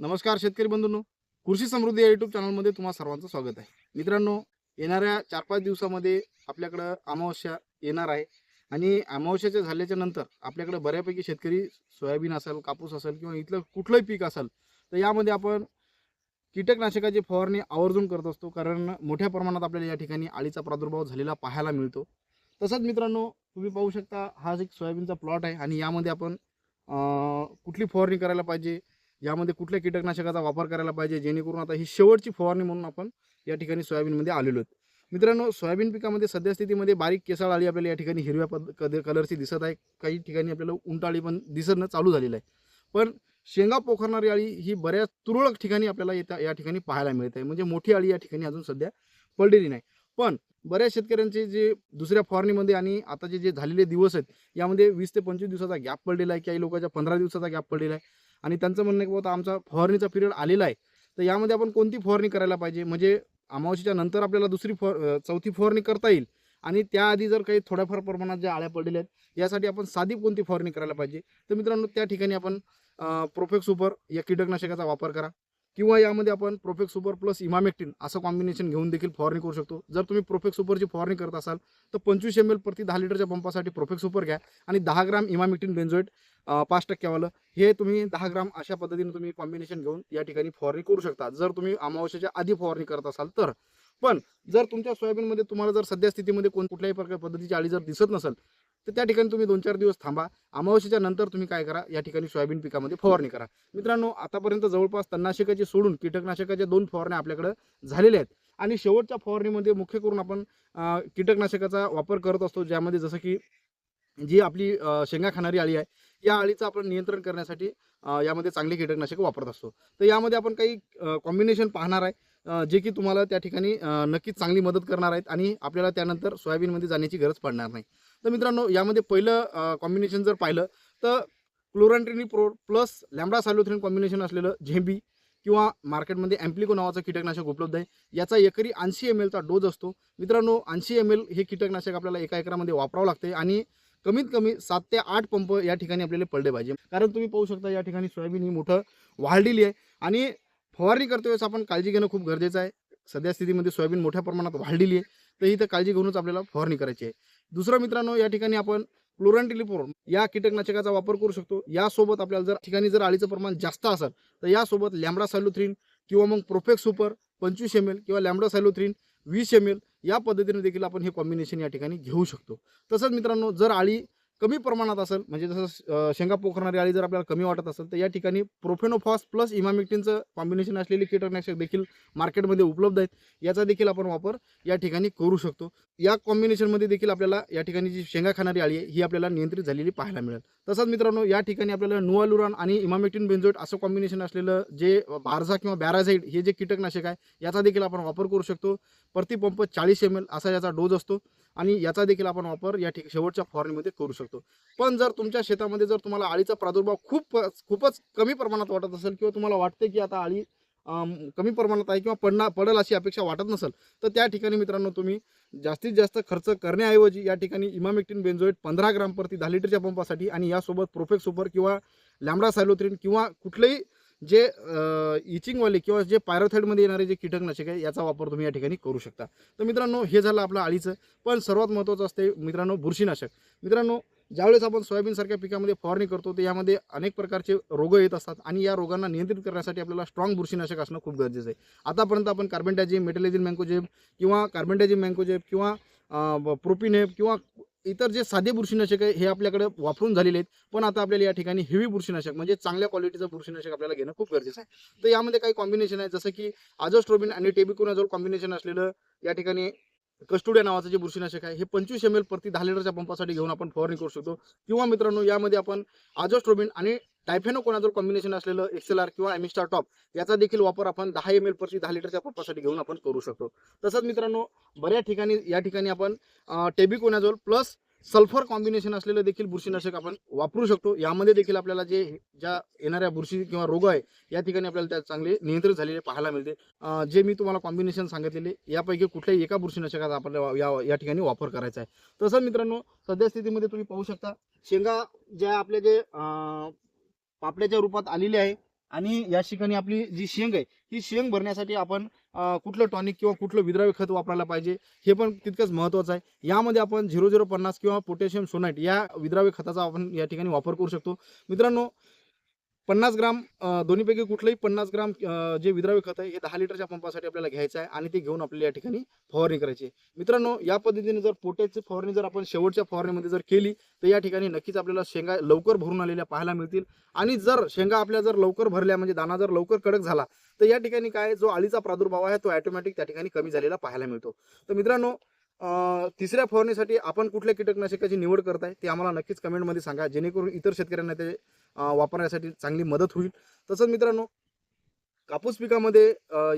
नमस्कार शेतकरी बंधूंनो. कृषी समृद्धी या युट्यूब चॅनलमध्ये तुम्हाला सर्वांचं स्वागत आहे. मित्रांनो येणाऱ्या चार पाच दिवसामध्ये आपल्याकडं अमावस्या येणार आहे आणि अमावस्याच्या झाल्याच्यानंतर आपल्याकडे बऱ्यापैकी शेतकरी सोयाबीन असेल कापूस असेल किंवा इथलं कुठलंही पीक असेल तर यामध्ये आपण कीटकनाशकाची फवारणी आवर्जून करत असतो. कारण मोठ्या प्रमाणात आपल्याला या ठिकाणी अळीचा प्रादुर्भाव झालेला पाहायला मिळतो. तसंच मित्रांनो तुम्ही पाहू शकता हा एक सोयाबीनचा प्लॉट आहे आणि यामध्ये आपण कुठली फवारणी करायला पाहिजे यामध्ये कुठल्या कीटकनाशकाचा वापर करायला पाहिजे जेणेकरून आता ही शेवटची फवारणी म्हणून आपण या ठिकाणी सोयाबीनमध्ये आलेलो आहेत. मित्रांनो सोयाबीन पिकामध्ये सध्या स्थितीमध्ये बारीक केसाळ आळी आपल्याला या ठिकाणी हिरव्या पद कद कलरची दिसत आहे. काही ठिकाणी आपल्याला उंटाळी पण दिसणं चालू झालेलं आहे. पण शेंगा पोखरणारी अळी ही बऱ्याच तुरळक ठिकाणी आपल्याला येत्या या ठिकाणी पाहायला मिळत आहे. म्हणजे मोठी अळी या ठिकाणी अजून सध्या पडलेली नाही. पण बऱ्याच शेतकऱ्यांचे जे दुसऱ्या फवारणीमध्ये आणि आताचे जे झालेले दिवस आहेत यामध्ये वीस ते पंचवीस दिवसाचा गॅप पडलेला आहे. काही लोकांच्या पंधरा दिवसाचा गॅप पडलेला आहे. आणि त्यांचं म्हणणं आहे की बाबा आमचा फवारणीचा पिरियड आलेला आहे. तर यामध्ये आपण कोणती फवारणी करायला पाहिजे? म्हणजे अमावशीच्या नंतर आपल्याला दुसरी फवार चौथी फवारणी करता येईल. आणि त्याआधी जर काही थोड्याफार प्रमाणात ज्या आळ्या पडलेल्या आहेत यासाठी आपण साधी कोणती फवारणी करायला पाहिजे? तर मित्रांनो त्या ठिकाणी आपण प्रोफेक्स सुपर या कीटकनाशकाचा वापर करा. किंवा यामध्ये आपण प्रोफेक्स सुपर प्लस इमामेक्टिन असं कॉम्बिनेशन घेऊन देखील फवारणी करू शकतो. जर तुम्ही प्रोफेक्स सुपरची फवारणी करत असाल तर पंचवीस एम एल प्रति दहा लिटरच्या पंपासाठी प्रोफेक्स सुपर घ्या. आणि दहा ग्राम इमामेक्टिन बेन्झोएट पाच टक्क्यावालं हे तुम्ही दहा ग्राम अशा पद्धतीने तुम्ही कॉम्बिनेशन घेऊन या ठिकाणी फवारणी करू शकता. जर तुम्ही अमावस्याच्या आधी फवारणी करत असाल तर. पण जर तुमच्या सोयाबीनमध्ये तुम्हाला जर सध्या स्थितीमध्ये कोण कुठल्याही प्रकार पद्धतीची आळी जर दिसत नसेल तर त्या ठिकाणी तुम्ही दोन चार दिवस थांबा. अमावस्येच्या नंतर तुम्ही काय करा या ठिकाणी सोयाबीन पिकामध्ये फवारणी करा. मित्रांनो आतापर्यंत जवळपास तणनाशकाची सोडून कीटकनाशकाच्या दोन फवारण्या आपल्याकडे झालेल्या आहेत. आणि शेवटच्या फवारणीमध्ये मुख्य करून आपण कीटकनाशकाचा वापर करत असतो. ज्यामध्ये जसं की जी आपली शेंगा खाणारी अळी आहे या अळीचं आपण नियंत्रण करण्यासाठी यामध्ये चांगली कीटकनाशक वापरत असतो. तर यामध्ये आपण काही कॉम्बिनेशन पाहणार आहे जे की तुम्हाला त्या ठिकाणी नक्कीच चांगली मदत करणार आहेत आणि आपल्याला त्यानंतर सोयाबीनमध्ये जाण्याची गरज पडणार नाही. तर मित्रांनो यामध्ये पहिलं कॉम्बिनेशन जर पाहिलं तर chlorantraniliprole plus lambda cyhalothrin combination असलेलं झेंबी किंवा मार्केटमध्ये ॲम्प्लिको नावाचं कीटकनाशक उपलब्ध आहे. याचा एकरी ऐंशी एम एलचा डोज असतो. मित्रांनो ऐंशी एम एल हे कीटकनाशक आपल्याला एका एकरामध्ये वापरावं लागते आणि कमीत कमी सात ते आठ पंप या ठिकाणी आपल्याला पडले पाहिजे. कारण तुम्ही पाहू शकता या ठिकाणी सोयाबीन ही मोठं वाढलेली आहे. आणि फवारणी करते वेळेस आपण काळजी घेणं खूप गरजेचं आहे. सध्या स्थितीमध्ये सोयाबीन मोठ्या प्रमाणात वाढलेली आहे. तर इथं काळजी घेऊनच आपल्याला फवारणी करायची आहे. दुसरं मित्रांनो या ठिकाणी आपण क्लोरॅन्टिलिपोर या कीटकनाशकाचा वापर करू शकतो. यासोबत आपल्याला जर ठिकाणी जर अळीचं प्रमाण जास्त असेल तर यासोबत लॅम्बडा सॅल्युथ्रीन किंवा मग प्रोफेक्स सुपर पंचवीस एम एल किंवा लॅम्बडा सॅल्युथ्रीन वीस एम एल या पद्धतीने देखील आपण हे कॉम्बिनेशन या ठिकाणी घेऊ शकतो. तसंच मित्रांनो जर आळी कमी प्रमाणात असेल म्हणजे जसं शेंगा पोखरणारी आळी जर आपल्याला कमी वाटत असेल तर या ठिकाणी प्रोफेनोफॉस प्लस इमामिक्टिनचं कॉम्बिनेशन असलेली कीटकनाशक देखील मार्केटमध्ये उपलब्ध आहेत. याचा देखील आपण वापर या ठिकाणी करू शकतो. या कॉम्बिनेशनमध्ये देखील आपल्याला या ठिकाणी जी शेंगा खाणारी आळी आहे ही आपल्याला नियंत्रित झालेली पाहायला मिळेल. तसंच मित्रांनो या ठिकाणी आपल्याला नुआलुरान आणि इमामेक्टिन बेंजोट असं कॉम्बिनेशन असलेलं जे बारझा किंवा बॅराझाईड हे जे कीटकनाशक आहे याचा देखील आपण वापर करू शकतो. प्रतिपंप चाळीस एम एल असा याचा डोज असतो. आणि याचा देखील आपण वापर या ठिक शेवटच्या फवारणीमध्ये करू शकतो. पण जर तुमच्या शेतामध्ये जर तुम्हाला अळीचा प्रादुर्भाव खूप खूपच कमी प्रमाणात वाटत असेल किंवा तुम्हाला वाटते की आता अळी कमी प्रमाणात आहे किंवा पडणार पडेल अशी अपेक्षा वाटत नसेल तर त्या ठिकाणी मित्रांनो तुम्ही जास्तीत जास्त खर्च करण्याऐवजी या ठिकाणी इमामेक्टिन बेन्झोएट पंधरा ग्राम प्रति दहा लिटरच्या पंपासाठी आणि यासोबत प्रोफेक्स सुपर किंवा लॅमडा सायलोथ्रिन किंवा कुठलेही जे इचिंगवाले किंवा जे पायरोथाईडमध्ये येणारे जे कीटकनाशक आहे याचा वापर तुम्ही या ठिकाणी करू शकता. तर मित्रांनो हे झालं आपलं आळीचं पण सर्वात महत्त्वाचं असते मित्रांनो बुरशीनाशक. मित्रांनो ज्यावेळेस आपण सोयाबीनसारख्या पिकामध्ये फवारणी करतो तर यामध्ये अनेक प्रकारचे रोग येत असतात आणि या रोगांना नियंत्रित करण्यासाठी आपल्याला स्ट्रॉंग बुरशीनाशक असणं खूप गरजेचं आहे. आतापर्यंत आपण कार्बेंटाजिम मेटलेजिन मँकोजेब किंवा कार्बेंटाजिम मँकोजेब किंवा प्रोपिनेब किंवा इतर जे साधे बुरशीनाशक आहे हे आपल्याकडे वापरून झालेले आहेत. पण आता आपल्याला या ठिकाणी हेवी बुरशीनाशक म्हणजे चांगल्या क्वालिटीचं बुरशीनाशक आपल्याला घेणं खूप गरजेचं आहे. तर यामध्ये काही कॉम्बिनेशन आहे जसं की आजोस्ट्रोबिन आणि टेबिकोनाझोल कॉम्बिनेशन असलेलं या ठिकाणी कस्टुडिया नावाचं जे बुरशीनाशक आहे हे पंचवीस एम एल प्रति दहा लिटरच्या पंपासाठी घेऊन आपण फवारणी करू शकतो. किंवा मित्रांनो यामध्ये आपण आजोस्ट्रोबिन आणि टायफेनोकोनाझोल कॉम्बिनेशन असलेलं एक्सेल आर किंवा एमिस्टार टॉप याचा देखील वापर आपण दहा एम एल प्रति दहा लिटरच्या पंपासाठी घेऊन आपण करू शकतो. तसंच मित्रांनो बऱ्याच ठिकाणी या ठिकाणी आपण टेबिकोनाझोल प्लस सल्फर कॉम्बिनेशन असलेलं देखील बुरशीनाशक आपण वापरू शकतो. यामध्ये देखील आपल्याला जे ज्या येणाऱ्या बुरशी किंवा रोग आहे या ठिकाणी आपल्याला त्या चांगले नियंत्रित झालेले पाहायला मिळते. जे मी तुम्हाला कॉम्बिनेशन सांगितलेले यापैकी कुठल्याही एका बुरशीनाशकाचा आपल्याला या या ठिकाणी वापर करायचा आहे. तसंच मित्रांनो सध्या स्थितीमध्ये तुम्ही पाहू शकता शेंगा ज्या आपल्या जे पापड्याच्या रूपात आलेली आहे. आणि या ठिकाणी आपली जी शेंग आहे ही शेंग भरण्यासाठी आपण कुठलं टॉनिक किंवा कुठलं विद्राव्य खत वापरायला पाहिजे हे पण तितकंच महत्त्वाचं आहे. यामध्ये आपण झिरो झिरो पन्नास किंवा पोटॅशियम सोनाईट या विद्राव्य खताचा आपण या ठिकाणी वापर करू शकतो. मित्रांनो पन्नास ग्राम दोन्हीपैकी कुठलंही पन्नास ग्राम जे विद्राव्य खत आहे हे दहा लिटरच्या पंपासाठी आपल्याला घ्यायचं आहे आणि ते घेऊन आपल्याला या ठिकाणी फवारणी करायची आहे. मित्रांनो या पद्धतीने जर पोट्याची फवारणी जर आपण शेवटच्या फवारणीमध्ये जर केली तर या ठिकाणी नक्कीच आपल्याला शेंगा लवकर भरून आलेल्या पाहायला मिळतील. आणि जर शेंगा आपल्या जर लवकर भरल्या म्हणजे दाना जर लवकर कडक झाला तर या ठिकाणी काय जो अळीचा प्रादुर्भाव आहे तो ऑटोमॅटिक त्या ठिकाणी कमी झालेला पाहायला मिळतो. तर मित्रांनो तिसऱ्या फवारणीसाठी आपण कुठल्या कीटकनाशकाची निवड करताय ते आम्हाला नक्कीच कमेंटमध्ये सांगा. जेणेकरून इतर शेतकऱ्यांना ते वापरण्यासाठी चांगली मदत होईल. तसंच मित्रांनो कापूस पिकामध्ये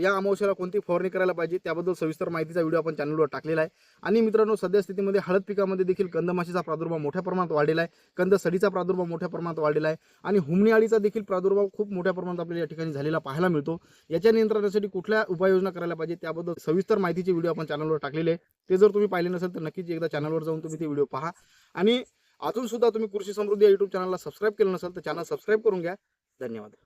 या अमावश्याला कोणती फवारणी करायला पाहिजे त्याबद्दल सविस्तर माहितीचा व्हिडिओ आपण चॅनलवर टाकलेला आहे. आणि मित्रांनो सध्या स्थितीमध्ये हळद पिकामध्ये देखील कंदमाशीचा प्रादुर्भाव मोठ्या प्रमाणात वाढलेला आहे. कंद सडीचा प्रादुर्भाव मोठ्या प्रमाणात वाढलेला आहे. आणि हुमणी अळीचा देखील प्रादुर्भाव खूप मोठ्या प्रमाणात आपल्याला या ठिकाणी झालेला पाहायला मिळतो. याच्या नियंत्रणासाठी कुठल्या उपाययोजना करायला पाहिजे त्याबद्दल सविस्तर माहितीचे व्हिडिओ आपण चॅनलवर टाकलेले आहे. ते जर तुम्ही पाहिले नसेल तर नक्कीच एकदा चॅनलवर जाऊन तुम्ही ते व्हिडिओ पहा. आणि अजून सुद्धा तुम्ही कृषी समृद्धी युट्यूब चॅनलला सबस्क्राईब केलं नसेल तर चॅनल सबस्क्राईब करून घ्या. धन्यवाद.